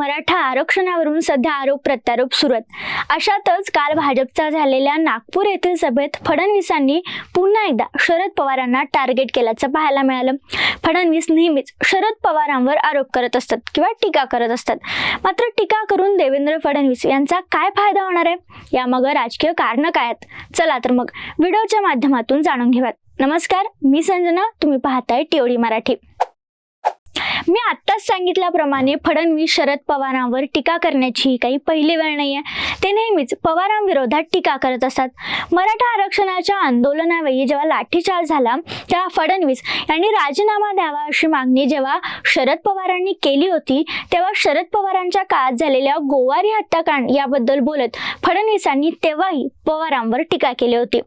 मराठा आरक्षणावरून सध्या आरोप प्रत्यारोप सुरू आहेत. अशातच काल भाजपचा झालेल्या नागपूर येथील सभेत फडणवीसांनी पुन्हा एकदा शरद पवारांना टार्गेट केल्याचं पाहायला मिळालं. फडणवीस नेहमीच शरद पवारांवर आरोप करत असतात किंवा टीका करत असतात. मात्र टीका करून देवेंद्र फडणवीस यांचा काय फायदा होणार आहे? यामागं राजकीय कारणं काय आहेत? चला तर मग व्हिडिओच्या माध्यमातून जाणून घेऊयात. नमस्कार मी संजना तुम्ही पाहताय टीओडी मराठी. मी आत्ताच सांगितल्याप्रमाणे फडणवीस शरद पवारांवर टीका करण्याची काही पहिली वेळ नाही आहे ते नेहमीच पवारांविरोधात टीका करत असतात. मराठा आरक्षणाच्या आंदोलनावेळी जेव्हा लाठीचार्ज झाला तेव्हा फडणवीस यांनी राजीनामा द्यावा अशी मागणी जेव्हा शरद पवारांनी केली होती तेव्हा शरद पवारांच्या काळात झालेल्या गोवारी हत्याकांड याबद्दल बोलत फडणवीसांनी तेव्हाही पवारांवर टीका केली होती.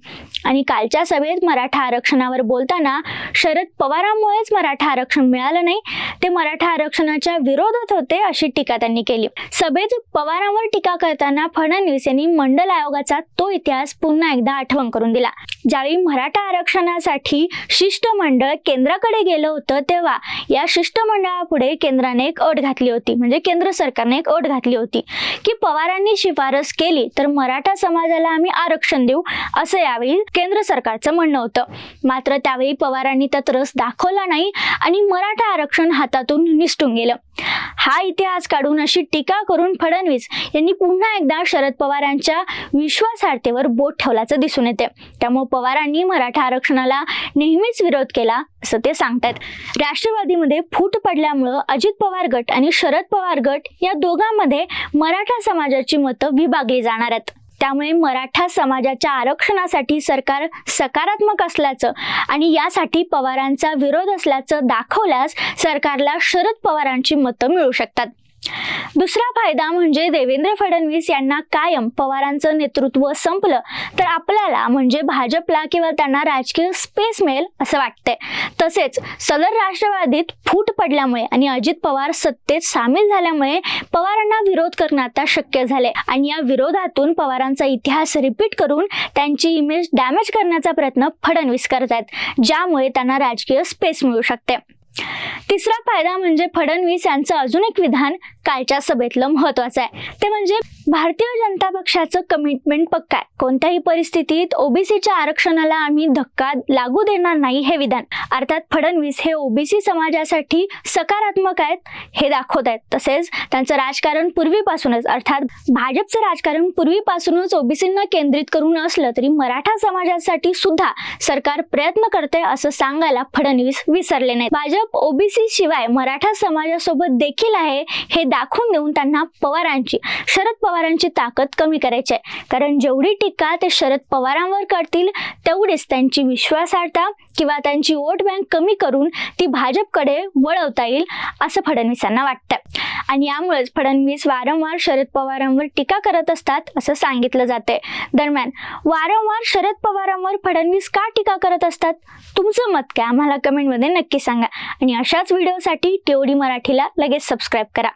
आणि कालच्या सभेत मराठा आरक्षणावर बोलताना शरद पवारांमुळेच मराठा आरक्षण मिळालं नाही ते मराठा आरक्षणाच्या विरोधात होते अशी टीका त्यांनी केली. सभेत पवारांवर टीका करताना फडणवीस यांनी मंडल आयोगाचा तो इतिहास पुन्हा एकदा आठवण करून दिला. ज्यावेळी मराठा आरक्षणासाठी शिष्टमंडळ केंद्राकडे गेलं होतं तेव्हा या शिष्टमंडळापुढे केंद्राने एक अट घातली होती. म्हणजे केंद्र सरकारने एक अट घातली होती की पवारांनी शिफारस केली तर मराठा समाजाला आम्ही आरक्षण देऊ असं यावेळी केंद्र सरकारचं म्हणणं होतं. मात्र त्यावेळी पवारांनी त्यात रस दाखवला नाही आणि मराठा आरक्षण हात हातातून निसटून गेलं. हा इतिहास काढून अशी टीका करून फडणवीस यांनी पुन्हा एकदा शरद पवारांच्या विश्वासार्हतेवर बोट ठेवल्याचं दिसून येते. त्यामुळे पवारांनी मराठा आरक्षणाला नेहमीच विरोध केला असं ते सांगतात राष्ट्रवादीमध्ये फूट पडल्यामुळं अजित पवार गट आणि शरद पवार गट या दोघांमध्ये मराठा समाजाची मतं विभागली जाणार आहेत. त्यामुळे मराठा समाजाच्या आरक्षणासाठी सरकार सकारात्मक असल्याचं आणि यासाठी पवारांचा विरोध असल्याचं दाखवल्यास सरकारला शरद पवारांची मतं मिळू शकतात. दुसरा फायदा म्हणजे देवेंद्र फडणवीस यांना कायम पवारांचं नेतृत्व संपलं तर आपल्याला म्हणजे भाजपला किंवा त्यांना राजकीय स्पेस मिळेल असं वाटतंय. तसेच सदर राष्ट्रवादीत फूट पडल्यामुळे आणि अजित पवार सत्तेत सामील झाल्यामुळे पवारांना विरोध करणं आता शक्य झाले आणि या विरोधातून पवारांचा इतिहास रिपीट करून त्यांची इमेज डॅमेज करण्याचा प्रयत्न फडणवीस करत आहेत ज्यामुळे त्यांना राजकीय स्पेस मिळू शकते तिसरा फायदा म्हणजे फडणवीस यांचं अजून एक विधान कालच्या सभेतलं महत्वाचं आहे. ते म्हणजे भारतीय जनता पक्षाचं कमिटमेंट पक्का आहे. कोणत्याही परिस्थितीत ओबीसीच्या आरक्षणाला आम्ही धक्का लागू देणार नाही हे विधान. अर्थात फडणवीस हे ओबीसी समाजासाठी सकारात्मक आहेत हे दाखवत आहेत. तसेच त्यांचं राजकारण पूर्वीपासूनच अर्थात भाजपचं राजकारण पूर्वीपासूनच ओबीसींना केंद्रित करून असलं तरी मराठा समाजासाठी सुद्धा सरकार प्रयत्न करते असं सांगायला फडणवीस विसरले नाही भाजप ओबीसी शिवाय मराठा समाजासोबत देखील आहे हे दाखवून देऊन त्यांना पवारांची शरद पवारांची ताकद कमी करायची आहे. कारण जेवढी टीका ते शरद पवारांवर करतील तेवढीच त्यांची विश्वासार्हता किंवा त्यांची वोट बँक कमी करून ती भाजपकडे वळवता येईल असं फडणवीसांना वाटतं आणि यामुळेच फडणवीस वारंवार शरद पवारांवर टीका करत असतात असं सांगितलं जाते दरम्यान वारंवार शरद पवारांवर फडणवीस का टीका करत असतात? तुमचं मत काय? आम्हाला कमेंटमध्ये नक्की सांगा. आणि अशाच व्हिडिओसाठी टेवडी मराठीला लगेच सबस्क्राईब करा.